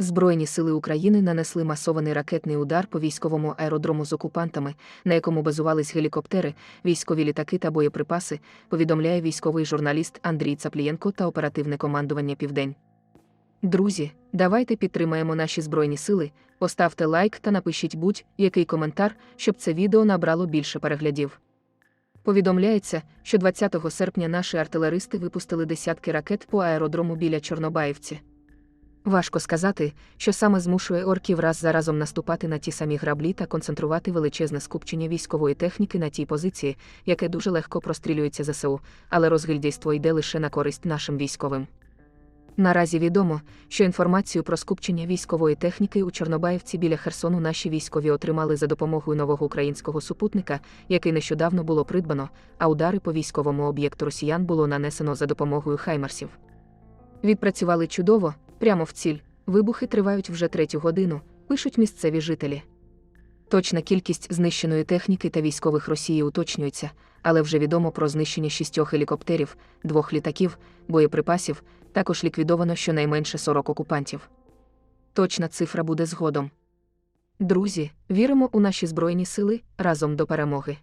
Збройні сили України нанесли масований ракетний удар по військовому аеродрому з окупантами, на якому базувались гелікоптери, військові літаки та боєприпаси, повідомляє військовий журналіст Андрій Цаплієнко та оперативне командування Південь. Друзі, давайте підтримаємо наші збройні сили, поставте лайк та напишіть будь-який коментар, щоб це відео набрало більше переглядів. Повідомляється, що 20 серпня наші артилеристи випустили десятки ракет по аеродрому біля Чорнобаївці. Важко сказати, що саме змушує орків раз за разом наступати на ті самі граблі та концентрувати величезне скупчення військової техніки на тій позиції, яке дуже легко прострілюється ЗСУ, але розгильдійство йде лише на користь нашим військовим. Наразі відомо, що інформацію про скупчення військової техніки у Чорнобаївці біля Херсону наші військові отримали за допомогою нового українського супутника, який нещодавно було придбано, а удари по військовому об'єкту росіян було нанесено за допомогою хаймерсів. Відпрацювали чудово, прямо в ціль. Вибухи тривають вже третю годину, пишуть місцеві жителі. Точна кількість знищеної техніки та військових Росії уточнюється, але вже відомо про знищення шістьох гелікоптерів, двох літаків, боєприпасів, також ліквідовано щонайменше 40 окупантів. Точна цифра буде згодом. Друзі, віримо у наші збройні сили разом до перемоги.